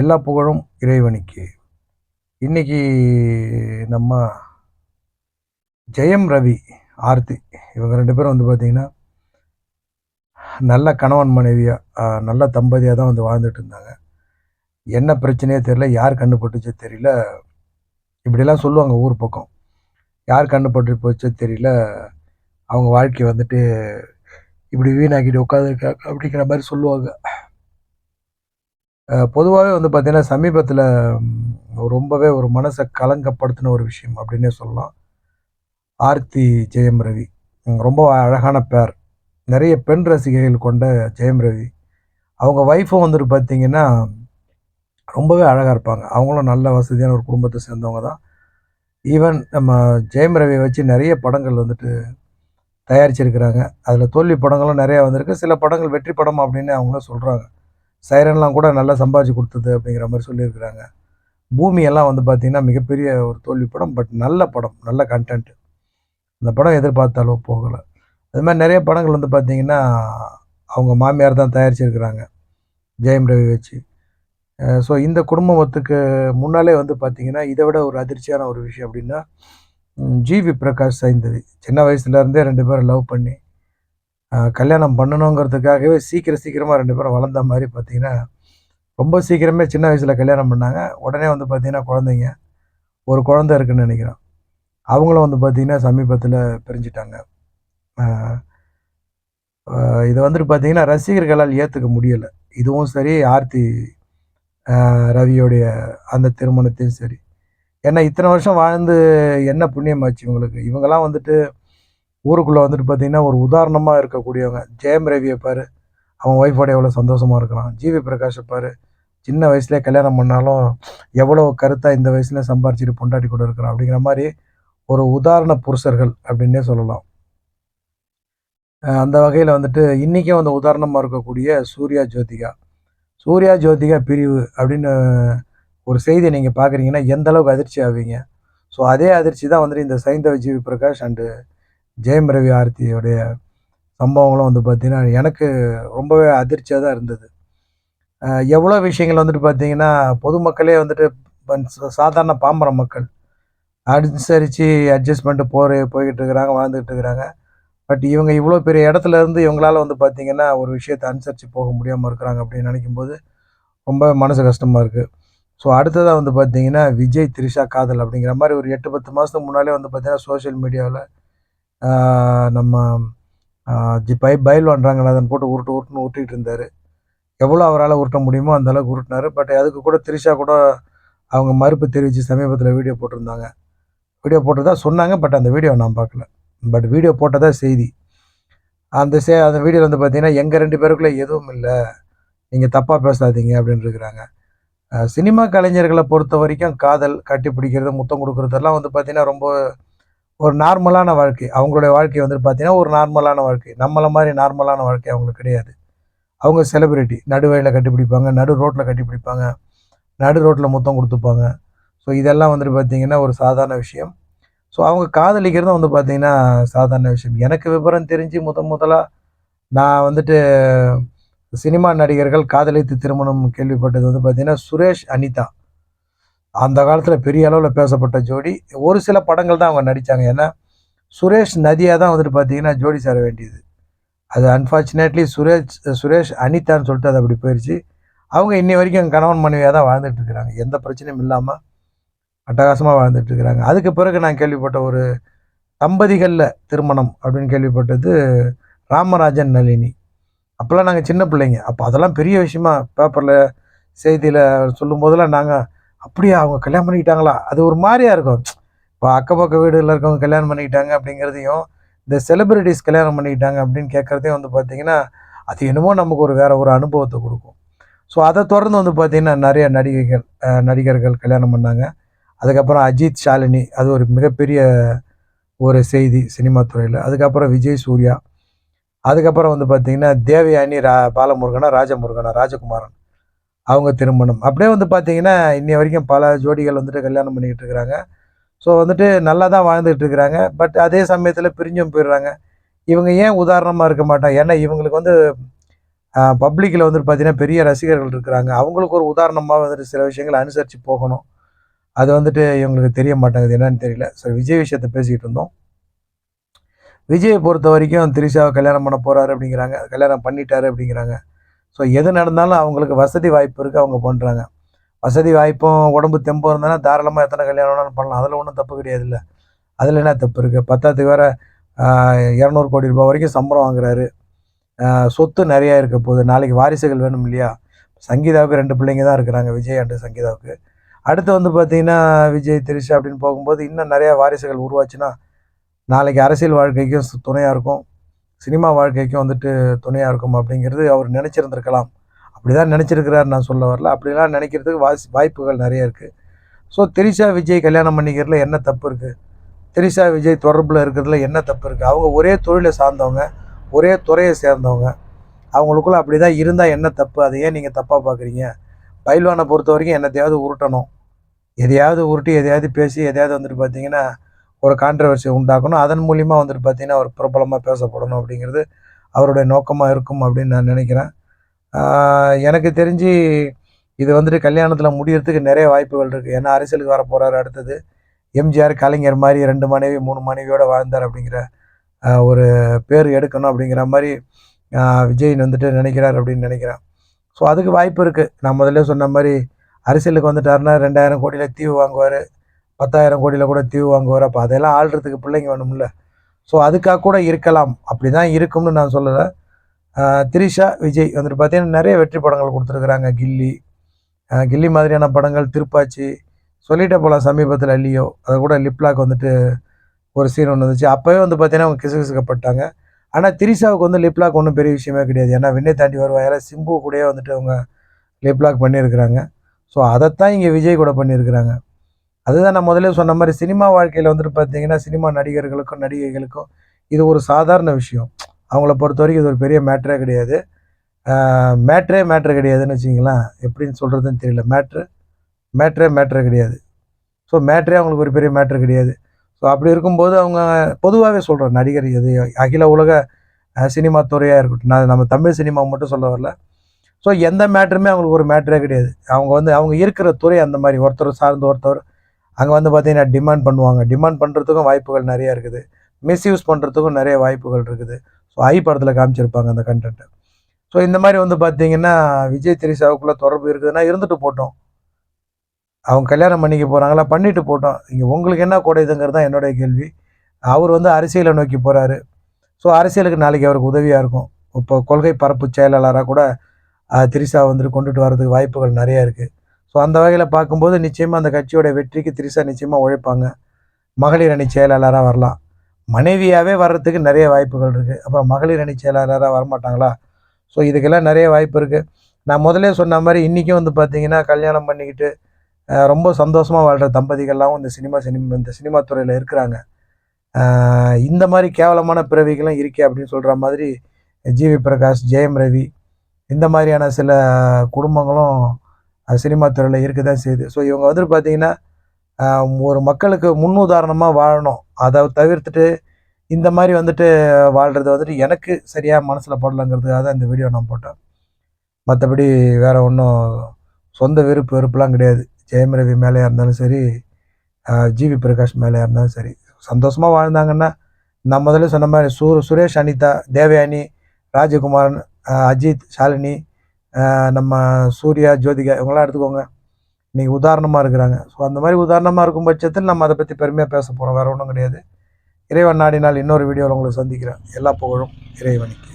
எல்லா புகழும் இறைவனுக்கு. இன்னைக்கு நம்ம ஜெயம் ரவி ஆர்த்தி இவங்க ரெண்டு பேரும் வந்து பார்த்திங்கன்னா நல்ல கணவன் மனைவியாக நல்ல தம்பதியாக தான் வந்து வாழ்ந்துட்டு இருந்தாங்க. என்ன பிரச்சனையே தெரியல யார் கண்ணு பட்டுச்சோ தெரியல. இப்படிலாம் சொல்லுவாங்க ஊர் பக்கம். யார் கண்டுபட்டு போச்சோ தெரியல. அவங்க வாழ்க்கையை வந்துட்டு இப்படி வீணாக்கிட்டு உட்காந்துருக்காங்க அப்படிங்கிற மாதிரி சொல்லுவாங்க. பொதுவாகவே வந்து பார்த்திங்கன்னா சமீபத்தில் ரொம்பவே ஒரு மனசை கலங்கப்படுத்தின ஒரு விஷயம் அப்படின்னே சொல்லலாம். ஆர்த்தி ஜெயம் ரவி. ரொம்ப அழகான பேர் நிறைய பெண் ரசிகைகள் கொண்ட ஜெயம் ரவி. அவங்க ஒய்ஃபும் வந்துட்டு பார்த்தீங்கன்னா ரொம்பவே அழகாக இருப்பாங்க. அவங்களும் நல்ல வசதியான ஒரு குடும்பத்தை சேர்ந்தவங்க தான். ஈவன் நம்ம ஜெயம் ரவியை வச்சு நிறைய படங்கள் வந்துட்டு தயாரிச்சிருக்கிறாங்க. அதில் தோல்வி படங்களும் நிறையா வந்திருக்கு. சில படங்கள் வெற்றி படம் அப்படின்னு அவங்களும் சொல்கிறாங்க சைரன்லாம் கூட நல்லா சம்பாதிச்சு கொடுத்தது அப்படிங்கிற மாதிரி சொல்லியிருக்கிறாங்க. பூமியெல்லாம் வந்து பார்த்திங்கன்னா மிகப்பெரிய ஒரு தோல்வி படம். பட் நல்ல படம் நல்ல கண்டென்ட் அந்த படம் எதிர்பார்த்த அளவு போகலை. அது மாதிரி நிறைய படங்கள் வந்து பார்த்திங்கன்னா அவங்க மாமியார் தான் தயாரிச்சிருக்கிறாங்க. ஜெயம் ரவி வச்சு. ஸோ இந்த குடும்பத்துக்கு முன்னாலே வந்து பார்த்திங்கன்னா இதை விட ஒரு அதிர்ச்சியான ஒரு விஷயம் அப்படின்னா ஜி ஜிவி பிரகாஷ் சைந்தவி. சின்ன வயசுலேருந்தே ரெண்டு பேரும் லவ் பண்ணி கல்யாணம் பண்ணணுங்கிறதுக்காகவே சீக்கிரம் சீக்கிரமாக ரெண்டு பேரும் வளர்ந்த மாதிரி பார்த்தீங்கன்னா ரொம்ப சீக்கிரமே சின்ன வயசில் கல்யாணம் பண்ணாங்க. உடனே வந்து பார்த்திங்கன்னா குழந்தைங்க ஒரு குழந்தை இருக்குன்னு நினைக்கிறோம். அவங்களும் வந்து பார்த்திங்கன்னா சமீபத்தில் பிரிஞ்சிட்டாங்க. இதை வந்துட்டு பார்த்தீங்கன்னா ரசிகர்களால் ஏற்றுக்க முடியலை. இதுவும் சரி ஆர்த்தி ரவியோடைய அந்த திருமணத்தையும் சரி. ஏன்னா இத்தனை வருஷம் வாழ்ந்து என்ன புண்ணியமாச்சு இவங்களுக்கு? இவங்கெல்லாம் வந்துட்டு ஊருக்குள்ளே வந்துட்டு பார்த்தீங்கன்னா ஒரு உதாரணமாக இருக்கக்கூடியவங்க. ஜெயம் ரவியை பாரு. அவன் ஒய்ஃபோட எவ்வளோ சந்தோஷமாக இருக்கிறான். ஜிவி பிரகாஷை பாரு. சின்ன வயசுலேயே கல்யாணம் பண்ணாலும் எவ்வளோ கருத்தாக இந்த வயசுல சம்பாரிச்சிட்டு பொண்டாட்டி கூட இருக்கிறான் அப்படிங்கிற மாதிரி ஒரு உதாரண புருஷர்கள் அப்படின்னே சொல்லலாம். அந்த வகையில் வந்துட்டு இன்றைக்கும் வந்து உதாரணமாக இருக்கக்கூடிய சூர்யா ஜோதிகா. சூர்யா ஜோதிகா பிரிவு அப்படின்னு ஒரு செய்தியை நீங்கள் பார்க்குறீங்கன்னா எந்த அளவுக்கு அதிர்ச்சி ஆவீங்க? ஸோ அதே அதிர்ச்சி தான் வந்துட்டு இந்த சைந்தவ ஜிவி பிரகாஷ் அண்டு ஜெயம் ரவி ஆர்த்தியுடைய சம்பவங்களும் வந்து பார்த்திங்கன்னா எனக்கு ரொம்பவே அதிர்ச்சியாக தான் இருந்தது. எவ்வளோ விஷயங்கள் வந்துட்டு பார்த்தீங்கன்னா பொதுமக்களே வந்துட்டு சாதாரண பாம்பர மக்கள். அனுசரித்து அட்ஜஸ்ட் பண்ணிட்டு போகிற போய்கிட்டு இருக்கிறாங்க வாழ்ந்துக்கிட்டு இருக்கிறாங்க. பட் இவங்க இவ்வளோ பெரிய இடத்துல இருந்து இவங்களால வந்து பார்த்திங்கன்னா ஒரு விஷயத்தை அனுசரித்து போக முடியாமல் இருக்கிறாங்க அப்படின்னு நினைக்கும்போது ரொம்ப மனசு கஷ்டமாக இருக்குது ஸோ அடுத்ததாக வந்து பார்த்திங்கன்னா விஜய் த்ரிஷா காதல் அப்படிங்கிற மாதிரி ஒரு எட்டு பத்து மாதத்துக்கு முன்னாலே வந்து பார்த்தீங்கன்னா சோஷியல் மீடியாவில் நம்ம ஜி பை பயில்வான் ரங்கநாதன் போட்டு உருட்டு உருட்டுன்னு உருட்டிட்டு இருந்தார் எவ்வளோ அவரால் உருட்ட முடியுமோ அந்த அளவுக்கு உருட்டினார். பட் அதுக்கு கூட த்ரிஷா கூட அவங்க மறுப்பு தெரிவித்து சமீபத்தில் வீடியோ போட்டிருந்தாங்க. வீடியோ போட்டதாக சொன்னாங்க. பட் அந்த வீடியோ நான் பார்க்கல. பட் வீடியோ போட்டதாக செய்தி. அந்த சே அந்த வீடியோவில் வந்து பார்த்தீங்கன்னா எங்கள் ரெண்டு பேருக்குள்ளே எதுவும் இல்லை. நீங்கள் தப்பாக பேசாதீங்க அப்படின்னு இருக்கிறாங்க. சினிமா கலைஞர்களை பொறுத்த வரைக்கும் காதல் கட்டி பிடிக்கிறது முத்தம் கொடுக்குறதெல்லாம் வந்து பார்த்திங்கன்னா ரொம்ப ஒரு நார்மலான வாழ்க்கை. அவங்களுடைய வாழ்க்கை வந்துட்டு பார்த்தீங்கன்னா ஒரு நார்மலான வாழ்க்கை. நம்மளை மாதிரி நார்மலான வாழ்க்கை அவங்களுக்கு கிடையாது. அவங்க செலிபிரிட்டி நடுவழியில் கட்டிப்பிடிப்பாங்க நடு ரோட்டில் கட்டிப்பிடிப்பாங்க நடு ரோட்டில் முத்தம் கொடுத்துப்பாங்க. ஸோ இதெல்லாம் வந்துட்டு பார்த்தீங்கன்னா ஒரு சாதாரண விஷயம். ஸோ அவங்க காதலிக்கிறதும் வந்து பார்த்திங்கன்னா சாதாரண விஷயம். எனக்கு விவரம் தெரிஞ்சு முத முதலாக நான் வந்துட்டு சினிமா நடிகர்கள் காதலித்து திருமணம் கேள்விப்பட்டது வந்து பார்த்தீங்கன்னா சுரேஷ் அனிதா. அந்த காலத்தில் பெரிய அளவில் பேசப்பட்ட ஜோடி. ஒரு சில படங்கள் தான் அவங்க நடித்தாங்க ஏன்னா சுரேஷ் நதியாக தான் வந்துட்டு பார்த்தீங்கன்னா ஜோடி சேர வேண்டியது. அது அன்ஃபார்ச்சுனேட்லி சுரேஷ் சுரேஷ் அனிதான்னு சொல்லிட்டு அது அப்படி போயிடுச்சு அவங்க இன்னி வரைக்கும் கணவன் மனைவியாக தான் வாழ்ந்துட்டு இருக்கிறாங்க. எந்த பிரச்சனையும் இல்லாமல் அட்டகாசமாக வாழ்ந்துட்டு இருக்கிறாங்க. அதுக்கு பிறகு நான் கேள்விப்பட்ட ஒரு தம்பதிகளில் திருமணம் அப்படின்னு கேள்விப்பட்டது ராமராஜன் நளினி. அப்போல்லாம் நாங்கள் சின்ன பிள்ளைங்க. அப்போ அதெல்லாம் பெரிய விஷயமா பேப்பரில் செய்தியில் சொல்லும் போதெல்லாம் நாங்கள் அப்படியா அவங்க கல்யாணம் பண்ணிக்கிட்டாங்களா? அது ஒரு மாதிரியா இருக்கும். இப்போ அக்கப்பக்க வீடுகளில் இருக்கவங்க கல்யாணம் பண்ணிக்கிட்டாங்க அப்படிங்கிறதையும் இந்த செலிபிரிட்டிஸ் கல்யாணம் பண்ணிக்கிட்டாங்க அப்படின்னு கேட்குறதையும் வந்து பார்த்தீங்கன்னா அது என்னமோ நமக்கு ஒரு வேற ஒரு அனுபவத்தை கொடுக்கும். ஸோ அதை தொடர்ந்து வந்து பார்த்திங்கன்னா நிறைய நடிகைகள் நடிகர்கள் கல்யாணம் பண்ணாங்க. அதுக்கப்புறம் அஜித் ஷாலினி அது ஒரு மிகப்பெரிய ஒரு செய்தி சினிமா துறையில். அதுக்கப்புறம் விஜய் சூர்யா. அதுக்கப்புறம் வந்து பார்த்திங்கன்னா தேவயானி ரா பாலமுருகனா ராஜமுருகனா ராஜகுமாரன். அவங்க திருமணம் அப்படியே வந்து பார்த்தீங்கன்னா இன்னி வரைக்கும் பல ஜோடிகள் வந்துட்டு கல்யாணம் பண்ணிக்கிட்டு இருக்கிறாங்க. ஸோ வந்துட்டு நல்லா தான் வாழ்ந்துட்டு இருக்கிறாங்க. பட் அதே சமயத்தில் பிரிஞ்சும் போயிடுறாங்க. இவங்க ஏன் உதாரணமாக இருக்க மாட்டாங்க? ஏன்னா இவங்களுக்கு வந்து பப்ளிக்கில் வந்துட்டு பார்த்தீங்கன்னா பெரிய ரசிகர்கள் இருக்கிறாங்க. அவங்களுக்கு ஒரு உதாரணமாக வந்துட்டு சில விஷயங்களை அனுசரித்து போகணும். அது வந்துட்டு இவங்களுக்கு தெரிய மாட்டேங்குது. என்னன்னு தெரியல. ஸோ விஜய் விஷயத்தை பேசிக்கிட்டு இருந்தோம். விஜயை பொறுத்த வரைக்கும் திரிஷாவை கல்யாணம் பண்ண போகிறாரு அப்படிங்கிறாங்க. கல்யாணம் பண்ணிட்டாரு அப்படிங்கிறாங்க. ஸோ எது நடந்தாலும் அவங்களுக்கு வசதி வாய்ப்பு இருக்குது அவங்க பண்ணுறாங்க வசதி வாய்ப்பும் உடம்பு தெம்பும் இருந்தாலும் தாராளமாக எத்தனை கல்யாணம் வேணாலும் பண்ணலாம். அதில் ஒன்றும் தப்பு கிடையாது இல்லை அதில் என்ன தப்பு இருக்குது பத்தாத்துக்கு வேறு இரநூறு கோடி ரூபாய் வரைக்கும் சம்பளம் வாங்குறாரு. சொத்து நிறையா இருக்க போகுது. நாளைக்கு வாரிசுகள் வேணும் இல்லையா? சங்கீதாவுக்கு ரெண்டு பிள்ளைங்க தான் இருக்கிறாங்க விஜய் அண்டு சங்கீதாவுக்கு. அடுத்து வந்து பார்த்திங்கன்னா விஜய் திரிஷா அப்படின்னு போகும்போது இன்னும் நிறையா வாரிசுகள் உருவாச்சுன்னா நாளைக்கு அரசியல் வாழ்க்கைக்கும் துணையாக இருக்கும். சினிமா வாழ்க்கைக்கும் வந்துட்டு துணையாக இருக்கும் அப்படிங்கிறது அவர் நினச்சிருந்துருக்கலாம். அப்படி தான் நினச்சிருக்கிறார் நான் சொல்ல வரல. அப்படிலாம் நினைக்கிறதுக்கு வாய்ஸ் வாய்ப்புகள் நிறைய இருக்குது ஸோ திரிஷா விஜய் கல்யாணம் பண்ணிக்கிறதுல என்ன தப்பு இருக்குது திரிஷா விஜய் தொடர்பில் இருக்கிறதுல என்ன தப்பு இருக்குது அவங்க ஒரே தொழிலை சார்ந்தவங்க ஒரே துறையை சேர்ந்தவங்க. அவங்களுக்குள்ள அப்படி தான் இருந்தால் என்ன தப்பு? அதை ஏன் நீங்கள் தப்பாக பார்க்குறீங்க பயில்வானை பொறுத்த வரைக்கும் என்னத்தையாவது உருட்டணும். எதையாவது உருட்டி எதையாவது பேசி எதையாவது வந்துட்டு பார்த்தீங்கன்னா ஒரு கான்ட்ரவர்சி உண்டாக்கணும். அதன் மூலிமா வந்துட்டு பார்த்தீங்கன்னா அவர் பிரபலமாக பேசப்படணும் அப்படிங்கிறது அவருடைய நோக்கமாக இருக்கும் அப்படின்னு நான் நினைக்கிறேன். எனக்கு தெரிஞ்சு இது வந்துட்டு கல்யாணத்தில் முடியறதுக்கு நிறைய வாய்ப்புகள் இருக்குது ஏன்னா அரசியலுக்கு வர போகிறாரு அடுத்தது. எம்ஜிஆர் கலைஞர் மாதிரி ரெண்டு மனைவி மூணு மனைவியோடு வாழ்ந்தார் அப்படிங்கிற ஒரு பேர் எடுக்கணும் அப்படிங்கிற மாதிரி ஆஹ் விஜய் வந்துட்டு நினைக்கிறார் அப்படின்னு நினைக்கிறேன். ஸோ அதுக்கு வாய்ப்பு இருக்குது நான் முதல்ல சொன்ன மாதிரி அரசியலுக்கு வந்துட்டாருன்னா ரெண்டாயிரம் கோடியில் தீவு வாங்குவார். பத்தாயிரம் கோடியில் கூட தீவு வாங்குவார். அப்போ அதெல்லாம் ஆள்றதுக்கு பிள்ளைங்க வேணும்ல. ஸோ அதுக்காக கூட இருக்கலாம். அப்படி தான் இருக்கும்னு நான் சொல்லலை. திரிஷா விஜய் வந்துட்டு பார்த்தீங்கன்னா நிறைய வெற்றி படங்கள் கொடுத்துருக்குறாங்க. கில்லி கில்லி மாதிரியான படங்கள் திருப்பாச்சி சொல்லிட்டே போகலாம் சமீபத்தில் லியோ அதை கூட லிப்லாக் வந்துட்டு ஒரு சீன் ஒன்று வந்துச்சு. அப்போவே வந்து பார்த்தீங்கன்னா அவங்க கிசுகிசுக்கப்பட்டாங்க ஆனால் திரிஷாவுக்கு வந்து லிப்லாக் ஒன்றும் பெரிய விஷயமே கிடையாது. ஏன்னா விண்ணை தாண்டி வருவாயில் சிம்பு கூடயே வந்துட்டு அவங்க லிப்லாக் பண்ணியிருக்கிறாங்க. ஸோ அதைத்தான் இங்கே விஜய் கூட பண்ணியிருக்கிறாங்க. அதுதான் நான் முதல்ல சொன்ன மாதிரி சினிமா வாழ்க்கையில் வந்துட்டு பார்த்தீங்கன்னா சினிமா நடிகர்களுக்கும் நடிகைகளுக்கும் இது ஒரு சாதாரண விஷயம். அவங்கள பொறுத்த வரைக்கும் இது ஒரு பெரிய மேட்ரே கிடையாது. மேட்ரே மேட்ரு கிடையாதுன்னு வச்சிங்களேன் எப்படின்னு சொல்கிறதுன்னு தெரியல. மேட்ரு மேட்ரே மேட்ரு கிடையாது. ஸோ மேட்ரே அவங்களுக்கு ஒரு பெரிய மேட்ரு கிடையாது. ஸோ அப்படி இருக்கும்போது அவங்க பொதுவாகவே சொல்கிறோம் நடிகர் இது அகில உலக சினிமா துறையாக இருக்கட்டும். நான் நம்ம தமிழ் சினிமா மட்டும் சொல்ல வரல. ஸோ எந்த மேட்ருமே அவங்களுக்கு ஒரு மேட்ரே கிடையாது. அவங்க வந்து அவங்க இருக்கிற துறை அந்த மாதிரி. ஒருத்தர் சார்ந்து ஒருத்தர் அங்கே வந்து பார்த்தீங்கன்னா டிமாண்ட் பண்ணுவாங்க. டிமாண்ட் பண்ணுறதுக்கும் வாய்ப்புகள் நிறையா இருக்குது. மிஸ்யூஸ் பண்ணுறதுக்கும் நிறைய வாய்ப்புகள் இருக்குது. ஸோ ஐ படத்தில் காமிச்சிருப்பாங்க அந்த கண்டென்ட்டை ஸோ இந்த மாதிரி வந்து பார்த்தீங்கன்னா விஜய் திரிசாவுக்குள்ளே தொடர்பு இருக்குதுன்னா இருந்துட்டு போட்டோம். அவங்க கல்யாணம் பண்ணிக்க போகிறாங்களா பண்ணிட்டு போட்டோம். இங்கே உங்களுக்கு என்ன கூடையுதுங்கிறது தான் என்னுடைய கேள்வி. அவர் வந்து அரசியலை நோக்கி போகிறாரு ஸோ அரசியலுக்கு நாளைக்கு அவருக்கு உதவியாக இருக்கும். இப்போ கொள்கை பரப்பு செயலாளராக கூட திரிசா வந்துட்டு கொண்டுட்டு வரதுக்கு வாய்ப்புகள் நிறையா இருக்குது ஸோ அந்த வகையில் பார்க்கும்போது நிச்சயமாக அந்த கட்சியோட வெற்றிக்கு திரிசா நிச்சயமாக உழைப்பாங்க. மகளிர் அணி செயலாளராக வரலாம். மனைவியாகவே வர்றதுக்கு நிறைய வாய்ப்புகள் இருக்குது அப்புறம் மகளிர் அணி செயலாளராக வரமாட்டாங்களா? ஸோ இதுக்கெல்லாம் நிறைய வாய்ப்பு இருக்குது நான் முதலே சொன்ன மாதிரி இன்றைக்கும் வந்து பார்த்தீங்கன்னா கல்யாணம் பண்ணிக்கிட்டு ரொம்ப சந்தோஷமாக வாழ்கிற தம்பதிகள்லாம் இந்த சினிமா சினிமா இந்த சினிமா துறையில் இருக்கிறாங்க. இந்த மாதிரி கேவலமான பிறவிகளும் இருக்கே அப்படின்னு சொல்கிற மாதிரி ஜிவி பிரகாஷ் ஜெயம் ரவி இந்த மாதிரியான சில குடும்பங்களும் சினிமா துறையில் இருக்க தான் செய்யுது. ஸோ இவங்க வந்துட்டு பார்த்தீங்கன்னா ஒரு மக்களுக்கு முன்னுதாரணமாக வாழணும். அதை தவிர்த்துட்டு இந்த மாதிரி வந்துட்டு வாழ்கிறது வந்துட்டு எனக்கு சரியாக மனசில் படலங்கிறதுக்காக தான் இந்த வீடியோ நான் போட்டேன். மற்றபடி வேறு ஒன்றும் சொந்த விருப்பு வெறுப்புலாம் கிடையாது. ஜெயம் ரவி மேலேயா இருந்தாலும் சரி ஜிவி பிரகாஷ் மேலேயா இருந்தாலும் சரி சந்தோஷமாக வாழ்ந்தாங்கன்னா நான் முதல்ல சொன்ன மாதிரி சு சுரேஷ் அனிதா தேவயானி ராஜகுமாரன் அஜித் ஷாலினி நம்ம சூர்யா ஜோதிகா இவங்களாம் எடுத்துக்கோங்க. இன்றைக்கி உதாரணமாக இருக்கிறாங்க. ஸோ அந்த மாதிரி உதாரணமாக இருக்கும் பட்சத்தில் நம்ம அதை பற்றி பெருமையாக பேச போகிறோம் வேறு ஒன்றும் கிடையாது. இறைவன் நாடினால் இன்னொரு வீடியோவில் உங்களை சந்திக்கிறேன். எல்லா புகழும் இறைவனுக்கு.